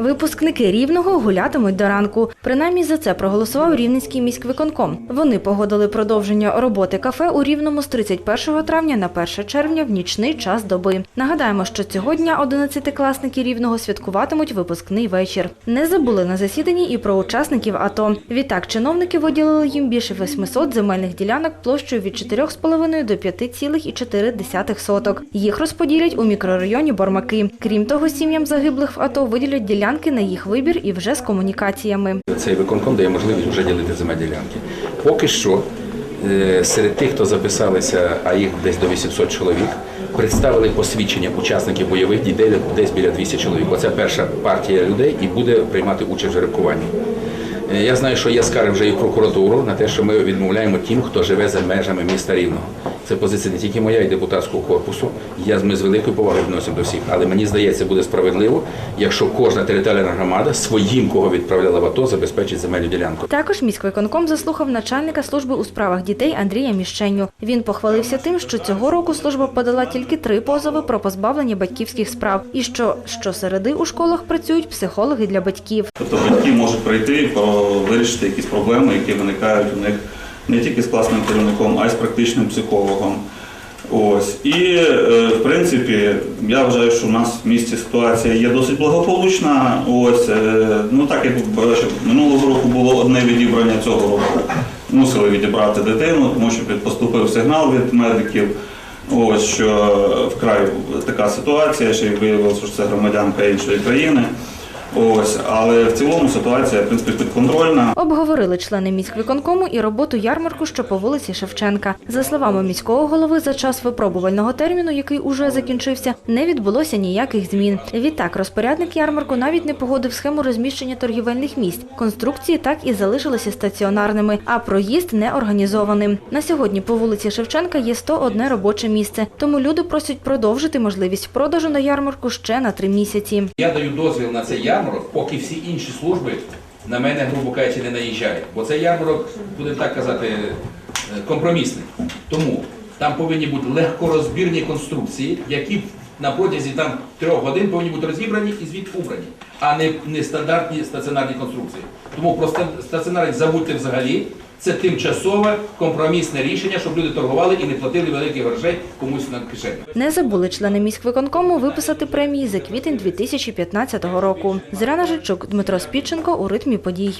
Випускники рівного гулятимуть до ранку. Принаймні за це проголосував рівненський міськвиконком. Вони погодили продовження роботи кафе у рівному з 31 травня на 1 червня в нічний час доби. Нагадаємо, що цього дня 11-класники рівного святкуватимуть випускний вечір. Не забули на засіданні і про учасників АТО. Відтак чиновники виділили їм більше 800 земельних ділянок площею від 4,5 до 5,4 соток. Їх розподілять у мікрорайоні Бормаки. Крім того, сім'ям загиблих в АТО виділять ділянки на їх вибір і вже з комунікаціями. Цей виконком дає можливість вже ділити земельні ділянки. Поки що е, серед тих, хто записалися, а їх десь до 800 чоловік, представили посвідчення учасників бойових дій десь біля 200 чоловік. Оце перша партія людей і буде приймати участь в жеребкуванні. Е, Я знаю, що є скарги вже і в прокуратуру на те, що ми відмовляємо тим, хто живе за межами міста Рівного. Це позиція не тільки моя і депутатського корпусу. Я ми з великою повагою відносимо до всіх. Але мені здається, буде справедливо, якщо кожна територіальна громада своїм, кого відправляла в АТО, забезпечить земельну ділянку. Також міськвиконком заслухав начальника служби у справах дітей Андрія Міщеню. Він похвалився тим, що цього року служба подала тільки три позови про позбавлення батьківських справ, і що щосереди у школах працюють психологи для батьків. Тобто батьки можуть прийти про вирішити якісь проблеми, які виникають у них не тільки з класним керівником, а й з практичним психологом. Ось і е, в принципі я вважаю, що у нас в місті ситуація є досить благополучна. Ось е, ну так як минулого року було одне відібрання цього року. Мусили відібрати дитину, тому що поступив сигнал від медиків. Ось що вкрай така ситуація, ще й виявилося, що це громадянка іншої країни. Ось, але в цілому ситуація в принципі підконтрольна. Обговорили члени міськвиконкому і роботу ярмарку, що по вулиці Шевченка. За словами міського голови, за час випробувального терміну, який уже закінчився, не відбулося ніяких змін. Відтак, розпорядник ярмарку навіть не погодив схему розміщення торгівельних місць. Конструкції так і залишилися стаціонарними, а проїзд не організованим. На сьогодні по вулиці Шевченка є 101 робоче місце, тому люди просять продовжити можливість продажу на ярмарку ще на три місяці. Я даю дозвіл на цей ярмарок, поки всі інші служби на мене, грубо кажучи, не наїжджають. Бо цей ярмарок, будемо так казати, е, компромісний. Тому там повинні бути легкорозбірні конструкції, які на протязі там трьох годин повинні бути розібрані і звідти убрані, а не, не стандартні стаціонарні конструкції. Тому про стаціонарність забудьте взагалі. Це тимчасове компромісне рішення, щоб люди торгували і не платили великих грошей комусь на кишені. Не забули члени міськвиконкому виписати премії за квітень 2015 року. Зрана Жичук, Дмитро Спідченко у ритмі подій.